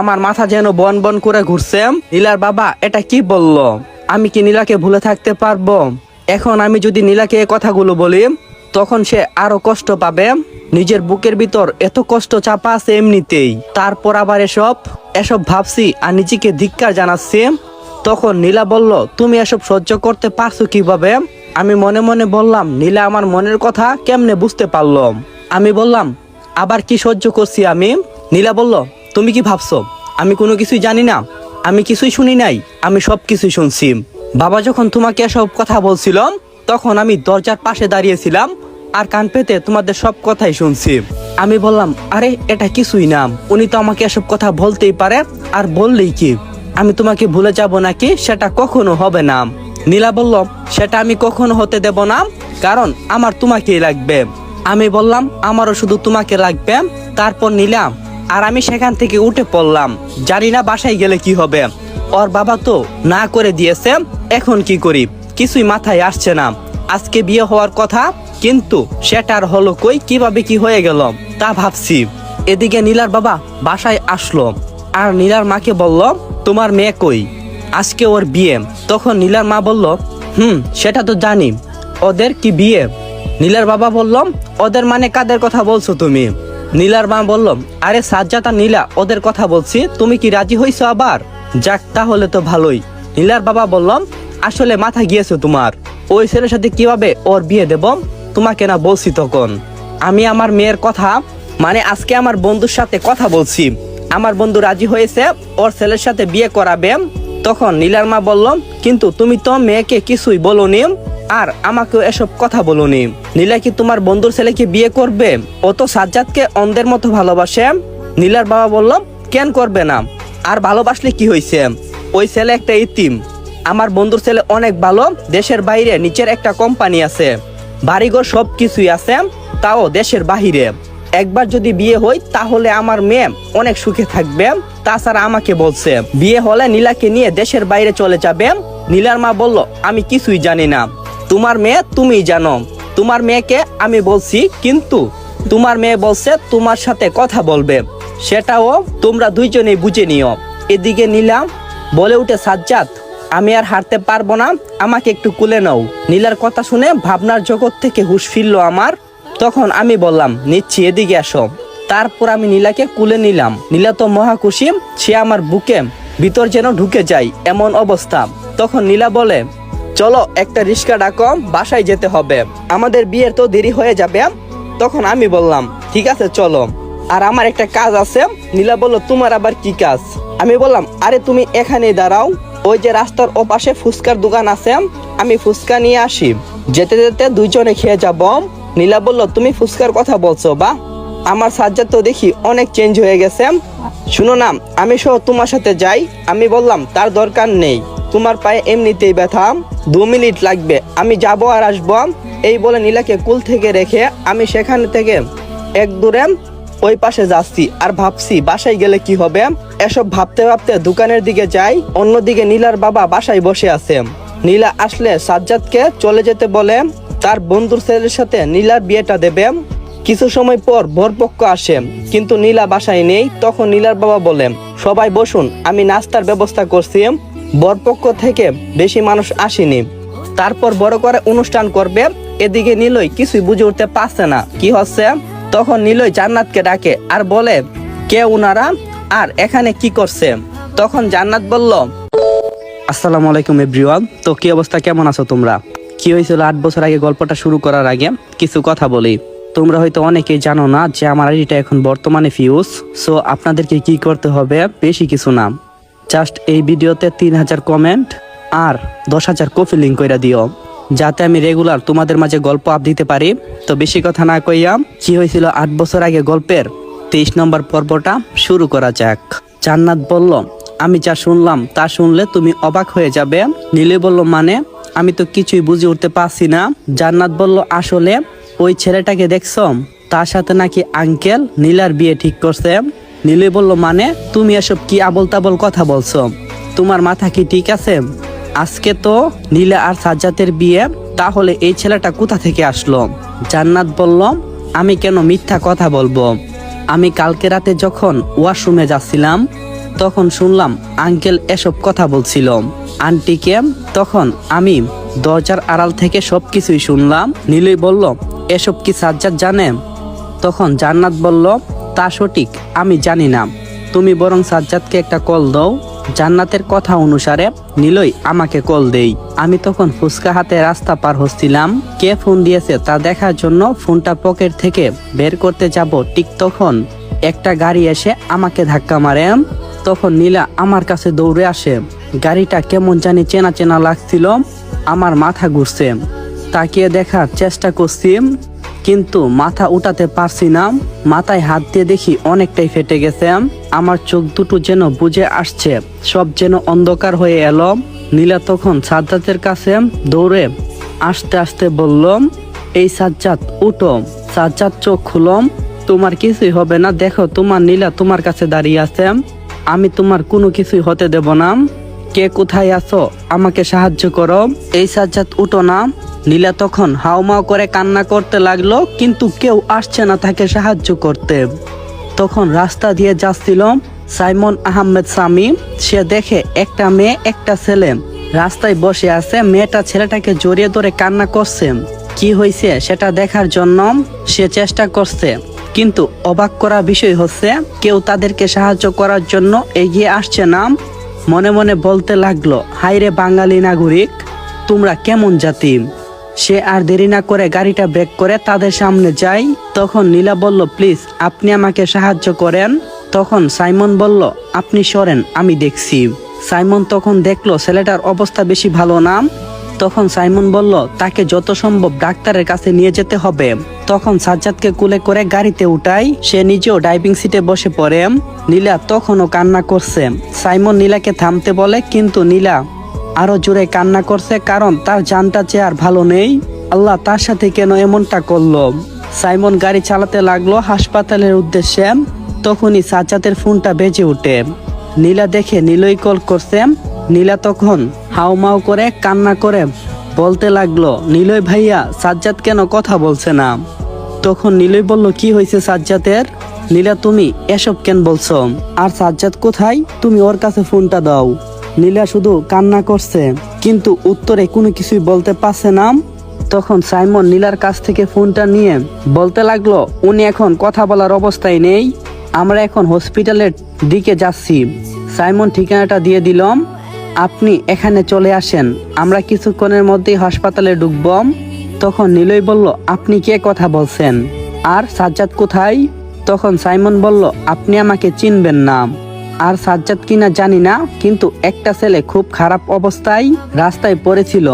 আমার মাথা যেন বন বন করে ঘুরছে। নীলার বাবা, এটা কি বলল? আমি কি নীলাকে ভুলে থাকতে পারব? এখন আমি যদি নীলাকে এ কথাগুলো বলি, তখন সে আরও কষ্ট পাবে। নিজের বুকের ভিতর এত কষ্ট চাপা আছে এমনিতেই। তারপর আবার এসব এসব ভাবছি আর নিজেকে ধিক্কার জানাচ্ছি। তখন নীলা বলল, তুমি এসব সহ্য করতে পারছ কীভাবে? আমি মনে মনে বললাম, নীলা আমার মনের কথা কেমনে বুঝতে পারলাম আমি বললাম, আবার কি সহ্য করছি আমি? নীলা বলল তুমি কি ভাবছ? আমি কোনো কিছুই জানি না। আমি কিছুই শুনি নাই। আমি সব কিছুই শুনছি। বাবা যখন তোমাকে এসব কথা বলছিলাম তখন আমি দরজার পাশে দাঁড়িয়েছিলাম আর কান পেতে তোমাদের সব কথাই শুনছি। আমি বললাম, আরে, এটা কিছুই না। উনি তো আমাকে এসব কথা বলতেই পারে। আর বললেই কি? আমি তোমাকে ভুলে যাব নাকি? সেটা কখনো হবে না। নীলা বলল, সেটা আমি কখনো হতে দেব না, কারণ আমার তোমাকেই লাগবে। আমি বললাম, আমারও শুধু তোমাকে লাগবে। তারপর নিলাম আর আমি সেখান থেকে উঠে পড়লাম। জানি না বাসায় গেলে কি হবে। ওর বাবা তো না করে দিয়েছে, এখন কি করি? কিছুই মাথায় আসছে না। আজকে বিয়ে হওয়ার কথা, কিন্তু সেটার হলো কই, কীভাবে কি হয়ে গেল, তা ভাবছি। এদিকে নীলার বাবা বাসায় আসলো, আর নীলার মাকে বলল, তোমার মেয়ে কই? আজকে ওর বিয়ে। তখন নীলার মা বলল, হুম, সেটা তো জানি। ওদের কি বিয়ে? নীলার বাবা বলল, ওদের মানে কাদের কথা বলছো তুমি? নীলার মা বলল, আরে সাজ্জাত আর নীলা, ওদের কথা বলছি, তুমি কি রাজি হইছো আবার? যাক, তাহলে তো ভালোই। নীলার বাবা বললাম আসলে মাথা গিয়েছে তোমার। ওই ছেলের সাথে কীভাবে ওর বিয়ে দেব? তোমাকে না বলছি তখন। আমি আমার মেয়ের কথা মানে আজকে আমার বন্ধুর সাথে কথা বলছি। আমার বন্ধু রাজি হয়েছে, ওর ছেলের সাথে বিয়ে করাবে। তখন নীলার মা বললাম কিন্তু তুমি তো মেয়েকে কিছুই বলনি। আর আমাকেও এসব কথা বলনি। নীলা কি তোমার বন্ধুর ছেলেকে বিয়ে করবে? ও তো সাজ্জাদকে অন্ধের মতো ভালোবাসে। নীলার বাবা বলল, কেন করবে না? আর ভালোবাসলে কি হয়েছে? ওই ছেলে একটা ইতিম। আমার বন্ধুর ছেলে অনেক ভালো, দেশের বাইরে নিচের একটা কোম্পানি আছে। বাড়িঘর সব কিছুই আছে, তাও দেশের বাহিরে। একবার যদি বিয়ে হই তাহলে আমার মেয়ে অনেক সুখে থাকবে। তাছাড়া আমাকে বলছে, বিয়ে হলে নীলাকে নিয়ে দেশের বাইরে চলে যাবে। নীলার মা বলল, আমি কিছুই জানি না। তোমার মেয়ে তুমি জানো। তোমার মেয়েকে আমি বলছি কিন্তু তোমার মেয়ে বলছে তোমার সাথে কথা বলবে। সেটাও তোমরা দুইজনেই বুঝে নিও। এদিকে নিলাম বলে উঠে, সাজ্জাদ, আমি আর হারতে পারব না, আমাকে একটু কুলে নাও। নীলার কথা শুনে ভাবনার জগৎ থেকে হুশ ফিরল আমার। তখন আমি বললাম, নিচ্ছি, এদিকে আসো। তারপর আমি নীলাকে কুলে নিলাম। নীলা তো মহা খুশি, সে আমার বুকে ভিতর যেন ঢুকে যায়, এমন অবস্থা। তখন নীলা বলে চলো একটা রিক্সা ডাকো, বাসায় যেতে হবে। আমাদের বিয়ের তো দেরি হয়ে যাবে, তখন আমি বললাম, ঠিক আছে, চলো। আর আমার একটা কাজ আছে, নীলা বলল, তোমার আবার কি কাজ? আমি বললাম, আরে, তুমি এখানেই দাঁড়াও, ওই যে রাস্তার ওপাশে ফুচকার দোকান আছে, আমি ফুচকা নিয়ে আসি। যেতে যেতে দুইজনে খেয়ে যাব। নীলা বলল, তুমি ফুচকার কথা বলছো, বা? আমার সাজ্জাদ তো দেখি অনেক চেঞ্জ হয়ে গেছে। শুনো না, আমি সহ তোমার সাথে যাই। আমি বললাম, তার দরকার নেই। তোমার পায়ে এমনিতেই ব্যথা। দু মিনিট লাগবে, আমি যাব আর আসব। এই বলে নীলাকে কুল থেকে রেখে আমি সেখান থেকে এক দূরে ওই পাশে যাচ্ছি আর ভাবছি, বাসায় গেলে কি হবে? এসব ভাবতে ভাবতে দোকানের দিকে যাই, অন্যদিকে নীলার বাবা বাসায় বসে আছে। নীলা আসলে সাজ্জাদকে চলে যেতে বলে তার বন্ধুর ছেলের সাথে নীলার বিয়েটা দেবে। কিছু সময় পর ভরপক্ষ আসে, কিন্তু নীলা বাসায় নেই। তখন নীলার বাবা বলে, সবাই বসুন, আমি নাস্তার ব্যবস্থা করছি। বরপক্ষ থেকে বেশি মানুষ আসেনি। তারপর বড় করে অনুষ্ঠান করবে, এদিকে নীলই কিছুই বুঝে উঠতে পারছে না। কি হচ্ছে? তখন নীলই জান্নাতকে ডাকে আর বলে, কে উনারা? আর এখানে কি করছে? তখন জান্নাত বলল, আসসালামু আলাইকুম এভরিওয়ান। তো কি অবস্থা? কেমন আছো তোমরা? কি হয়েছিল? আট বছর আগে গল্পটা শুরু করার আগে কিছু কথা বলি। তোমরা হয়তো অনেকেই জানো না যে আমার আইডিটা এখন বর্তমানে ফিউজ সো আপনাদেরকে কি করতে হবে? বেশি কিছু না। জাস্ট এই ভিডিওতে তিন হাজার কমেন্ট আর দশ হাজার কপি লিঙ্ক করে দিও। যাতে আমি রেগুলার তোমাদের মাঝে গল্প আপ দিতে পারি। তো বেশি কথা না কইয়া, কি হয়েছিল আট বছর আগে গল্পের তেইশ নম্বর পর্বটা শুরু করা যাক। জান্নাত বলল, আমি যা শুনলাম তা শুনলে তুমি অবাক হয়ে যাবে। নীলে বলল মানে? আমি তো কিছুই বুঝে উঠতে পারছি না। জান্নাত বলল, আসলে ওই ছেলেটাকে দেখছ? তার সাথে নাকি আঙ্কেল নীলার বিয়ে ঠিক করছে। নীলে বলল মানে? তুমি এসব কি আবল তাবল কথা বলছো? তোমার মাথা কি ঠিক আছে? আজকে তো নীলা আর সাজ্জাতের বিয়ে, তাহলে এই ছেলেটা কোথা থেকে আসলো? জান্নাত বলল, আমি কেন মিথ্যা কথা বলব? আমি কালকে রাতে যখন ওয়াশরুমে যাচ্ছিলাম, তখন শুনলাম আঙ্কেল এসব কথা বলছিল। আন্টিকে তখন আমি দরজার আড়াল থেকে সব কিছুই শুনলাম। নীলই বলল, এসব কি সাজ্জাদ জানে? তখন জান্নাত বলল তা সঠিক, আমি জানি না। তুমি বরং সাজ্জাদকে একটা কল দাও, জান্নাতের কথা অনুসারে নীলই আমাকে কল দেই। আমি তখন ফুচকা হাতে রাস্তা পার হচ্ছিলাম। কে ফোন দিয়েছে তা দেখার জন্য ফোনটা পকেট থেকে বের করতে যাব ঠিক তখন। একটা গাড়ি এসে আমাকে ধাক্কা মারে। তখন নীলা আমার কাছে দৌড়ে আসে। গাড়িটা কেমন জানি চেনা চেনা লাগছিল, আমার মাথা ঘুরছে। তাকিয়ে দেখার চেষ্টা করছি। কিন্তু মাথা উঠাতে পারছি না। মাথায় হাত দিয়ে দেখি অনেকটাই ফেটে গেছে। আমার চোখ দুটো যেন বুঝে আসছে, সব যেন অন্ধকার হয়ে এলো। নীলা তখন সাজ্জাদের কাছে দৌড়ে আস্তে আস্তে বললাম এই সাজ্জাদ, উঠো। সাজ্জাদ চোখ খুলম তোমার কিছুই হবে না। দেখো, তোমার নীলা তোমার কাছে দাঁড়িয়ে আছে। আমি তোমার কোনো কিছুই হতে দেব না। কে কোথায় আছো? আমাকে সাহায্য করো। এই সাজ্জাদ, উঠো না। নীলা তখন হাউমাউ করে কান্না করতে লাগল, কিন্তু কেউ আসছে না তাকে সাহায্য করতে। তখন রাস্তা দিয়ে যাচ্ছিল সাইমন আহমেদ সামি সে দেখে একটা মেয়ে, একটা ছেলে। রাস্তায় বসে আছে, মেয়েটা ছেলেটাকে জড়িয়ে ধরে কান্না করছে। কি হয়েছে সেটা দেখার জন্য সে চেষ্টা করছে, কিন্তু অবাক করা বিষয় হচ্ছে, কেউ তাদেরকে সাহায্য করার জন্য এগিয়ে আসছে না। মনে মনে বলতে লাগল হাইরে বাঙালি নাগরিক, তোমরা কেমন জাতি? সে আর দেরি না করে গাড়িটা ব্রেক করে তাদের সামনে যায়। তখন নীলা বলল, প্লিজ, আপনি আমাকে সাহায্য করেন। তখন সাইমন বলল, আপনি সরেন, আমি দেখছি। সাইমন তখন দেখল, ছেলেটার অবস্থা বেশি ভালো না। তখন সাইমন বলল, তাকে যত সম্ভব ডাক্তারের কাছে নিয়ে যেতে হবে। তখন সাজ্জাদকে কুলে করে গাড়িতে উঠাই সে নিজেও ড্রাইভিং সিটে বসে পড়ে। নীলা তখনও কান্না করছে। সাইমন নীলাকে থামতে বলে, কিন্তু নীলা আরও জোরে কান্না করছে কারণ তার জানটা চেয়ে আর ভালো নেই। আল্লাহ তার সাথে কেন এমনটা করল? সাইমন গাড়ি চালাতে লাগল হাসপাতালের উদ্দেশ্যে। তখনই সাজ্জাদের ফোনটা বেজে ওঠে। নীলা দেখে নীলই কল করছে। নীলা তখন হাউমাউ করে কান্না করে বলতে লাগল, নীলই ভাইয়া, সাজ্জাদ কেন কথা বলছে না? তখন নীলই বলল, কি হয়েছে সাজ্জাদের? নীলা, তুমি এসব কেন বলছো? আর সাজ্জাদ কোথায়? তুমি ওর কাছে ফোনটা দাও। নীলা শুধু কান্না করছে, কিন্তু উত্তরে কোনো কিছুই বলতে পারছে না। তখন সাইমন নীলার কাছ থেকে ফোনটা নিয়ে বলতে লাগল, উনি এখন কথা বলার অবস্থায় নেই, আমরা এখন হসপিটালের দিকে যাচ্ছি। সাইমন ঠিকানাটা দিয়ে দিলাম আপনি এখানে চলে আসেন, আমরা কিছুক্ষণের মধ্যেই হাসপাতালে ঢুকব। তখন নীলই বলল, আপনি কে কথা বলছেন? আর সাজ্জাদ কোথায়? তখন সাইমন বলল, আপনি আমাকে চিনবেন না। আর সাজ্জাদ কিনা জানি না, কিন্তু একটা ছেলে খুব খারাপ অবস্থায় রাস্তায় পড়েছিল।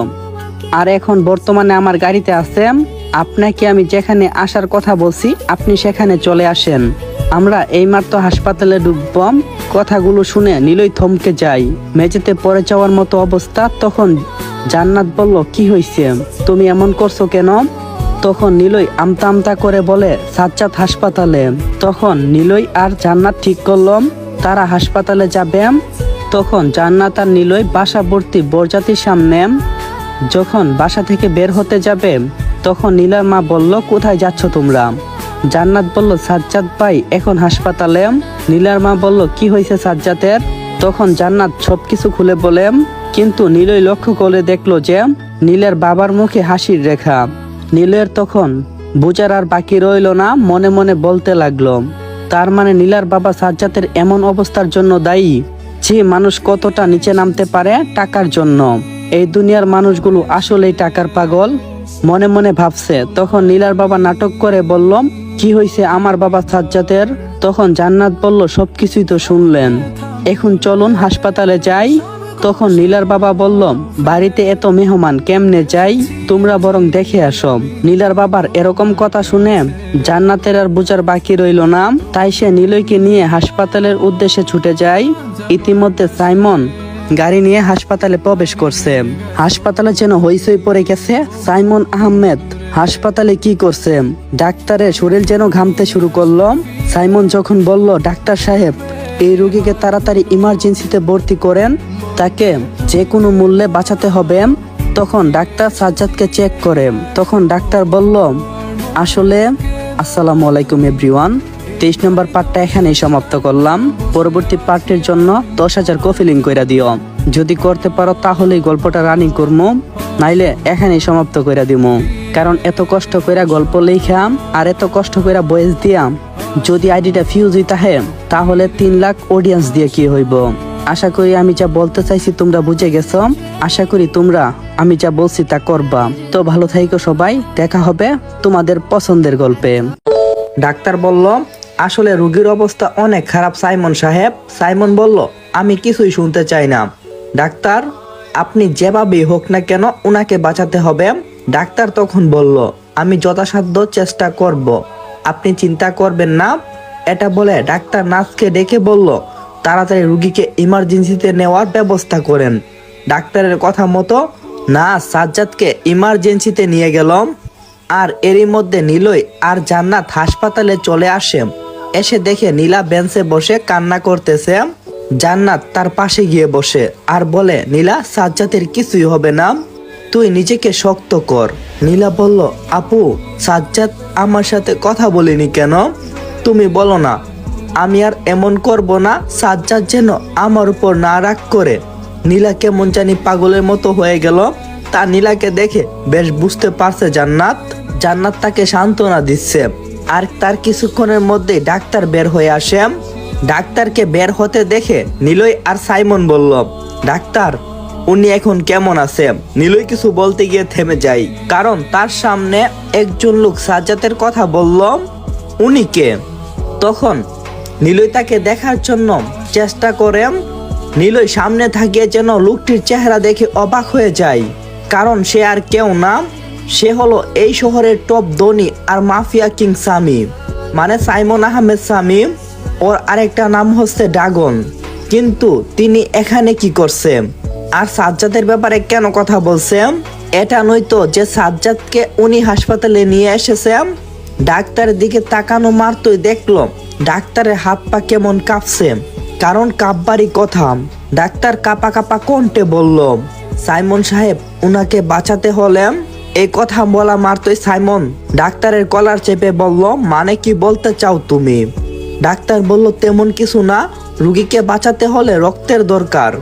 আর এখন বর্তমানে আমার গাড়িতে আছে আপনাকে আমি যেখানে আসার কথা বলছি, আপনি সেখানে চলে আসেন। আমরা এইমাত্র হাসপাতালে ঢুকবম কথাগুলো শুনে নীলই থমকে যাই মেঝেতে পড়ে যাওয়ার মতো অবস্থা, তখন জান্নাত বলল, কি হয়েছে তুমি এমন করছ কেন? তখন নীলই আমতা আমতা করে বলে, সাজ্জাদ হাসপাতালে। তখন নীলই আর জান্নাত ঠিক করলাম। তারা হাসপাতালে যাবে, তখন জান্নাত আর নীলই বাসাবর্তী বরজাতির সামনে, যখন বাসা থেকে বের হতে যাবে, তখন নীলার মা বলল, কোথায় যাচ্ছ তোমরা? জান্নাত বলল, সাজ্জাদ ভাই, এখন হাসপাতালে। নীলার মা বলল, কি হয়েছে সাজ্জাতের তখন জান্নাত সবকিছু খুলে বলে, কিন্তু নীলই লক্ষ্য করে দেখল যে, নীলের বাবার মুখে হাসির রেখা। নীলের তখন বুঝার আর বাকি রইল না, মনে মনে বলতে লাগল। তার মানে নীলার বাবা সাজ্জাতের এমন অবস্থার জন্য দায়ী, যে মানুষ কতটা নিচে নামতে পারে টাকার জন্য। এই দুনিয়ার মানুষগুলো আসলেই টাকার পাগল, মনে মনে ভাবছে। তখন নীলার বাবা নাটক করে বলল, কি হয়েছে আমার বাবা সাজ্জাতের তখন জান্নাত বলল, সবকিছুই তো শুনলেন। এখন চলুন হাসপাতালে যাই। তখন নীলার বাবা বলল, বাড়িতে এত মেহমান কেমনে যাই? তোমরা বরং দেখে আসো। নীলার বাবার এরকম কথা শুনে জান্নাতের আর বুঝার বাকি রইল না। তাই সে নীলয়কে নিয়ে হাসপাতালের উদ্দেশ্যে ছুটে যায়। ইতিমধ্যে সাইমন গাড়ি নিয়ে হাসপাতালে প্রবেশ করছে। হাসপাতালে যেন হইসই পড়ে গেছে, সাইমন আহমেদ হাসপাতালে কি করছে? ডাক্তারের শরীর যেন ঘামতে শুরু করল। সাইমন যখন বলল, ডাক্তার সাহেব, এই রোগীকে তাড়াতাড়ি ইমার্জেন্সিতে ভর্তি করেন। তাকে যে কোনো মূল্যে বাঁচাতে হবে। তখন ডাক্তার সাজ্জাদকে চেক করে। তখন ডাক্তার বলল, আসলে, আসসালামু আলাইকুম এভরিওয়ান। তেইশ নম্বর পার্টটা এখানেই সমাপ্ত করলাম। পরবর্তী পার্টের জন্য দশ হাজার কফিলিং করে দিও। যদি করতে পারো তাহলেই গল্পটা রানিং করব নাইলে এখানেই সমাপ্ত করে দিমু। কারণ এত কষ্ট করে গল্প লেখাম আর এত কষ্ট করে বয়স দিয়াম যদি আইডিটা ফিউজ হইতা তাহলে তিন লাখ অডিয়েন্স দিয়ে কি হইব? আশা করি আমি যা বলতে চাইছি তোমরা বুঝে গেছ। আশা করি তোমরা আমি যা বলছি তা করবা। তো ভালো থাইকো সবাই, দেখা হবে তোমাদের পছন্দের গল্পে। ডাক্তার বলল, আসলে রোগীর অবস্থা অনেক খারাপ সাইমন সাহেব। সাইমন বলল, আমি কিছুই শুনতে চাই না। ডাক্তার, আপনি যেভাবেই হোক না কেন উনাকে বাঁচাতে হবে। ডাক্তার তখন বলল, আমি যথাসাধ্য চেষ্টা করব। আপনি চিন্তা করবেন না। এটা বলে ডাক্তার নার্সকে ডেকে বলল তাড়াতাড়ি রুগীকে ইমার্জেন্সিতে নেওয়ার ব্যবস্থা করেন। ডাক্তারের কথা মতো, না, সাজ্জাদকে ইমার্জেন্সিতে নিয়ে গেলাম। আর এরই মধ্যে নীলই আর জান্নাত হাসপাতালে চলে আসে। এসে দেখে নীলা বেঞ্চে বসে কান্না করতেছে। জান্নাত তার পাশে গিয়ে বসে আর বলে, নীলা সাজ্জাতের কিছুই হবে না। তুই নিজেকে শক্ত কর। নীলা বলল, আপু, সাজ্জাদ আমার সাথে কথা বলিনি কেন? তুমি বলো না আমি আর এমন করব না, সাজ্জাদ যেন আমার উপর না রাগ করে। নীলা কেমন জানি পাগলের মতো হয়ে গেল। তা নীলাকে দেখে বেশ বুঝতে পারছে জান্নাত। জান্নাত তাকে সান্ত্বনা দিচ্ছে। আর তার কিছুক্ষণের মধ্যে ডাক্তার বের হয়ে আসে। ডাক্তারকে বের হতে দেখে নীলই আর সাইমন বলল, ডাক্তার, উনি এখন কেমন আছে? নীলই কিছু বলতে গিয়ে থেমে যায়। কারণ তার সামনে একজন লোক সাজ্জাতের কথা বলল, উনি কে? তখন নীলই তাকে দেখার জন্য চেষ্টা করে নীলই সামনে থাকিয়ে যেন লোকটির চেহারা দেখে অবাক হয়ে যায়, কারণ সে আর কেউ না। সে হলো এই শহরের টপ ধনী আর মাফিয়া কিং সামি মানে সাইমন আহমেদ সামি। ওর আরেকটা নাম হচ্ছে ড্রাগন, কিন্তু তিনি এখানে কি করছে? আর সাজ্জাদের ব্যাপারে কেন কথা বলছে? এটা নয়তো যে সাজ্জাদকে উনি হাসপাতালে নিয়ে এসেছে। ডাক্তারের দিকে তাকানো মারতই দেখল ডাক্তারের হাত পা কেমন কাঁপছে? কারণ কাব্বারই কথা। ডাক্তার কাপা কাপা কণ্ঠে বলল, সাইমন সাহেব, উনাকে বাঁচাতে হলে এই কথা বলা মারতই সাইমন। ডাক্তারের কলার চেপে বলল মানে কি বলতে চাও তুমি? ডাক্তার বলল, তেমন কিছু না, রুগীকে বাঁচাতে হলে রক্তের দরকার।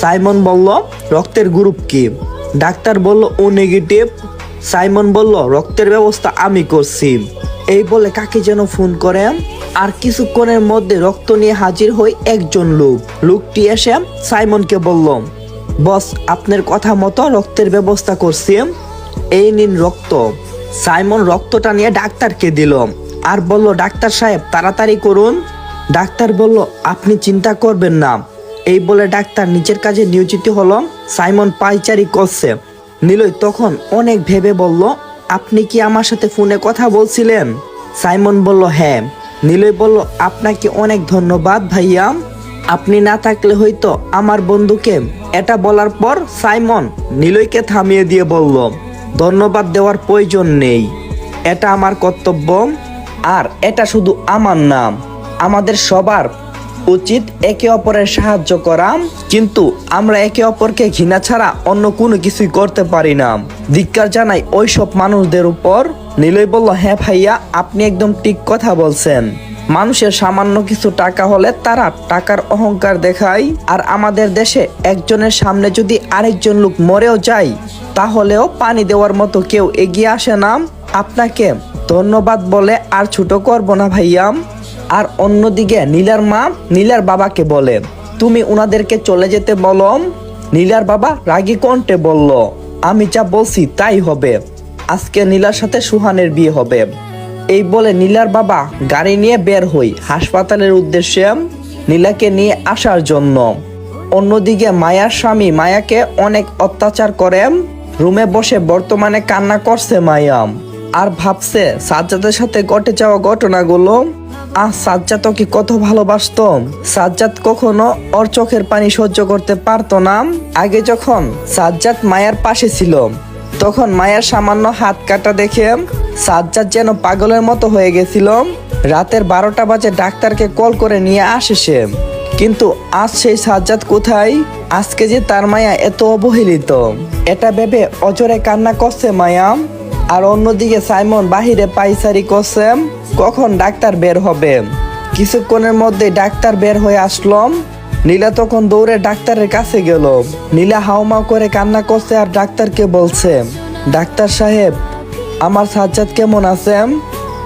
সাইমন বলল, রক্তের গ্রুপ কি? ডাক্তার বলল, ও নেগেটিভ সাইমন বলল, রক্তের ব্যবস্থা আমি করছি। এই বলে কাকে যেন ফোন করেন আর কিছুক্ষণের মধ্যে রক্ত নিয়ে হাজির হই একজন লোক। লোকটি এসে সাইমনকে বলল, বস, আপনার কথা মতো রক্তের ব্যবস্থা করছি এই নিন রক্ত। সাইমন রক্তটা নিয়ে ডাক্তারকে দিল, আর বলল, ডাক্তার সাহেব, তাড়াতাড়ি করুন। ডাক্তার বলল, আপনি চিন্তা করবেন না। এই বলে ডাক্তার নিজের কাজে নিয়োজিত হলো, সাইমন পাইচারি করছে। নীলই তখন অনেক ভেবে বলল, আপনি কি আমার সাথে ফোনে কথা বলছিলেন? সাইমন বলল হ্যাঁ। নীলই বলল, আপনাকে অনেক ধন্যবাদ ভাইয়া। আপনি না থাকলে হয়তো আমার বন্ধুকে এটা বলার পর সাইমন নীলইকে থামিয়ে দিয়ে বলল, ধন্যবাদ দেওয়ার প্রয়োজন নেই। এটা আমার কর্তব্য আর এটা শুধু আমার নাম। আমাদের সবার উচিত একে অপরের সাহায্য করা। কিন্তু আমরা একে অপরকে ঘৃণা ছাড়া অন্য কোনো কিছুই করতে পারি না। ধিক্কার জানাই ওইসব মানুষদের উপর। নীলই বলল হ্যাঁ ভাইয়া, আপনি একদম ঠিক কথা বলছেন। মানুষের সামান্য কিছু টাকা হলে তারা টাকার অহংকার দেখায়। আর আমাদের দেশে একজনের সামনে যদি আরেকজন লোক মরেও যায়, তাহলেও পানি দেওয়ার মতো কেউ এগিয়ে আসে না। আপনাকে ধন্যবাদ বলে আর ছোট করব না ভাইয়া। আর অন্যদিকে নীলার মা নীলার বাবাকে বলে, তুমি উনাদেরকে চলে যেতে বলো। নীলার বাবা রাগী কণ্ঠে বলল, আমি যা বলছি তাই হবে। আজকে নীলার সাথে সুহানের বিয়ে হবে। এই বলে নীলার বাবা গাড়ি নিয়ে বের হই হাসপাতালের উদ্দেশ্যে নীলাকে নিয়ে আসার জন্য। অন্যদিকে মায়ার স্বামী মায়াকে অনেক অত্যাচার করে। রুমে বসে বর্তমানে কান্না করছে মায়াম আর ভাবছে সাজ্জাদের সাথে ঘটে যাওয়া ঘটনাগুলো আহ সাজ্জাদ কি কত ভালোবাসত? সাজ্জাদ কখনো ওর চোখের পানি সহ্য করতে পারতো না। আগে যখন সাজ্জাদ মায়ার পাশে ছিল, তখন মায়ের সামান্য হাত কাটা দেখে সাজ্জাদ যেন পাগলের মতো হয়ে গেছিল। রাতের বারোটা বাজে ডাক্তারকে কল করে নিয়ে আসে সে। কিন্তু আজ সেই সাজ্জাদ কোথায়? আজকে যে তার মায়া এত অবহেলিত। এটা ভেবে অজরে কান্না করছে মায়া। আর অন্যদিকে সাইমন বাহিরে পাইসারি করছেন কখন ডাক্তার বের হবে? কিছুক্ষণের মধ্যে ডাক্তার বের হয়ে আসলাম নীলা তখন দৌড়ে ডাক্তারের কাছে গেল। নীলা হাউমাউ করে কান্না করছে আর ডাক্তারকে বলছে, ডাক্তার সাহেব, আমার সাজ্জাদ কেমন আছে?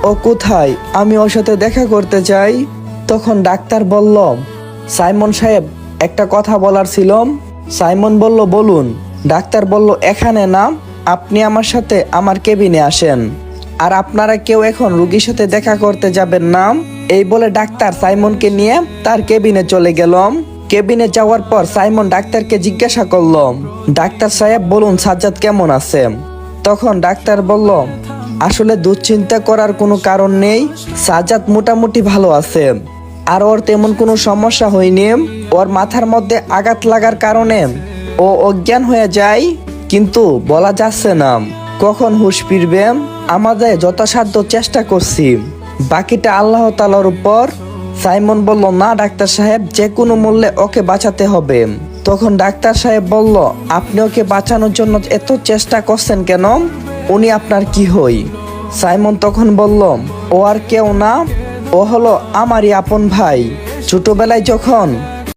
ও কোথায়? আমি ওর সাথে দেখা করতে চাই। তখন ডাক্তার বলল, সাইমন সাহেব, একটা কথা বলার ছিল। সাইমন বলল, বলুন। ডাক্তার বলল, এখানে না। আপনি আমার সাথে আমার কেবিনে আসেন। আর আপনারা কেউ এখন রুগীর সাথে দেখা করতে যাবেন না। এই বলে ডাক্তার সাইমনকে নিয়ে তার কেবিনে চলে গেলাম। কেবিনে যাওয়ার পর সাইমন ডাক্তারকে জিজ্ঞাসা করলাম ডাক্তার সাহেব, বলুন সাজ্জাদ কেমন আছে? তখন ডাক্তার বলল, আসলে দুশ্চিন্তা করার কোনো কারণ নেই। সাজ্জাদ মোটামুটি ভালো আছে। আর ওর তেমন কোনো সমস্যা হয়নি। ওর মাথার মধ্যে আঘাত লাগার কারণে ও অজ্ঞান হয়ে যায়। কিন্তু বলা যাচ্ছে না, কখন হুঁশ ফিরবে আমাদের যথাসাধ্য চেষ্টা করছি। বাকিটা আল্লাহ তালার উপর। সাইমন বলল, না, ডাক্তার সাহেব, যে কোনো মূল্যে ওকে বাঁচাতে হবে। তখন ডাক্তার সাহেব বলল, আপনি ওকে বাঁচানোর জন্য এত চেষ্টা করছেন কেন? উনি আপনার কি হই? সাইমন তখন বলল, ও আর কেউ না, ও হলো আমারই আপন ভাই। ছোটবেলায় যখন